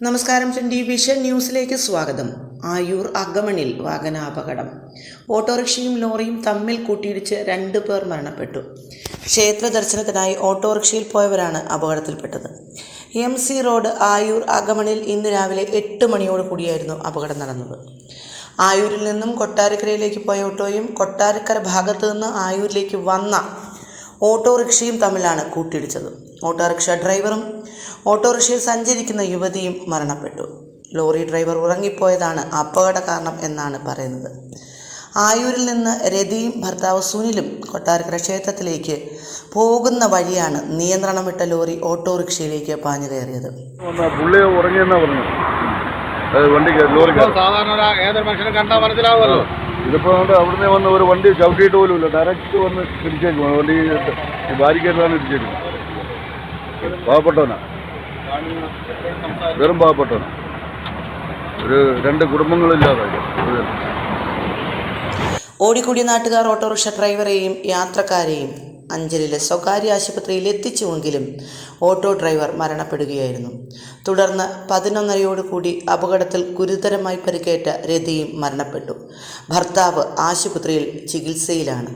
നമസ്കാരം twenty vision ന്യൂസിലേക്ക് സ്വാഗതം. ആയൂർ അഗമണിൽ വാഹനാപകടം. ഓട്ടോറിക്ഷയും ലോറിയും തമ്മിൽ കൂട്ടിയിടിച്ച് രണ്ട് പേർ മരണപ്പെട്ടു. ക്ഷേത്ര ദർശനത്തിനായി ഓട്ടോറിക്ഷയിൽ പോയവരാണ് അപകടത്തിൽപ്പെട്ടത്. എം സി റോഡ് ആയൂർ അഗമണിൽ ഇന്ന് രാവിലെ എട്ട് മണിയോട് കൂടിയായിരുന്നു അപകടം നടന്നത്. ആയൂരിൽ നിന്നും കൊട്ടാരക്കരയിലേക്ക് പോയ ഓട്ടോയും കൊട്ടാരക്കര ഭാഗത്തു നിന്ന് ആയൂരിലേക്ക് വന്ന ഓട്ടോറിക്ഷയും തമ്മിലാണ് കൂട്ടിയിടിച്ചത്. ഓട്ടോറിക്ഷ ഡ്രൈവറും ഓട്ടോറിക്ഷയിൽ സഞ്ചരിക്കുന്ന യുവതിയും മരണപ്പെട്ടു. ലോറി ഡ്രൈവർ ഉറങ്ങിപ്പോയതാണ് അപകട കാരണം എന്നാണ് പറയുന്നത്. ആയൂരിൽ നിന്ന് രതിയും ഭർത്താവ് സുനിലും കൊട്ടാരക്കര ക്ഷേത്രത്തിലേക്ക് പോകുന്ന വഴിയാണ് നിയന്ത്രണം വിട്ട ലോറി ഓട്ടോറിക്ഷയിലേക്ക് പാഞ്ഞു കയറിയത് വണ്ടി ലോറി സാധാരണ ഏതൊരു മനുഷ്യനും കണ്ടാൽ മനസ്സിലാവുമല്ലോ. ഇതിപ്പോ നമ്മുടെ അവിടുന്ന് വന്ന് ഒരു വണ്ടി ചവിട്ടിയിട്ട് പോലും ഇല്ല. ഡയറക്റ്റ് വന്ന് തിരിച്ചേക്കും വണ്ടി ബാരിക്കേഡിലാണ് ഇടിച്ചേക്കും പാവപ്പെട്ടവനാ. വെറും പാവപ്പെട്ടവനാ. ഒരു രണ്ട് കുടുംബങ്ങളില്ലാതെ ഓടിക്കൂടിയ നാട്ടുകാർ ഓട്ടോറിക്ഷ ഡ്രൈവറെയും യാത്രക്കാരെയും അഞ്ചലിലെ സ്വകാര്യ ആശുപത്രിയിൽ എത്തിച്ചുവെങ്കിലും ഓട്ടോ ഡ്രൈവർ മരണപ്പെടുകയായിരുന്നു. തുടർന്ന് പതിനൊന്നരയോടുകൂടി അപകടത്തിൽ ഗുരുതരമായി പരിക്കേറ്റ രതിയും മരണപ്പെട്ടു. ഭർത്താവ് ആശുപത്രിയിൽ ചികിത്സയിലാണ്.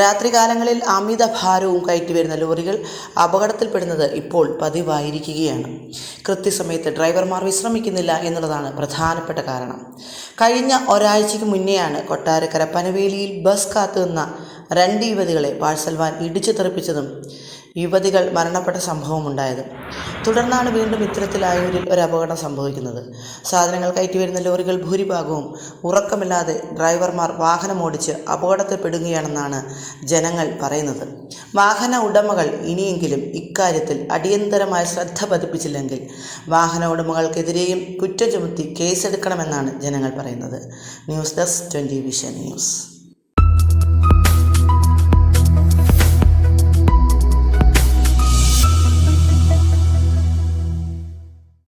രാത്രികാലങ്ങളിൽ അമിത ഭാരവും കയറ്റി വരുന്ന ലോറികൾ അപകടത്തിൽപ്പെടുന്നത് ഇപ്പോൾ പതിവായിരിക്കുകയാണ്. കൃത്യസമയത്ത് ഡ്രൈവർമാർ വിശ്രമിക്കുന്നില്ല എന്നുള്ളതാണ് പ്രധാനപ്പെട്ട കാരണം. കഴിഞ്ഞ ഒരാഴ്ചയ്ക്ക് മുന്നെയാണ് കൊട്ടാരക്കര പനവേലിയിൽ ബസ് കാത്തുനിന്ന രണ്ട് യുവതികളെ പാഴ്സൽവാൻ ഇടിച്ചു തെറിപ്പിച്ചതും യുവതികൾ മരണപ്പെട്ട സംഭവമുണ്ടായത് തുടർന്നാണ് വീണ്ടും ഇത്തരത്തിൽ ഒരു അപകടം സംഭവിക്കുന്നത്. സാധനങ്ങൾ കയറ്റി വരുന്ന ലോറികൾ ഭൂരിഭാഗവും ഉറക്കമില്ലാതെ ഡ്രൈവർമാർ വാഹനമോടിച്ച് അപകടത്തിൽപ്പെടുകയാണെന്നാണ് ജനങ്ങൾ പറയുന്നത്. വാഹന ഉടമകൾ ഇനിയെങ്കിലും ഇക്കാര്യത്തിൽ അടിയന്തരമായ ശ്രദ്ധ പതിപ്പിച്ചില്ലെങ്കിൽ വാഹന ഉടമകൾക്കെതിരെയും കുറ്റം ചുമത്തി കേസെടുക്കണമെന്നാണ് ജനങ്ങൾ പറയുന്നത്. News desk twenty vision news.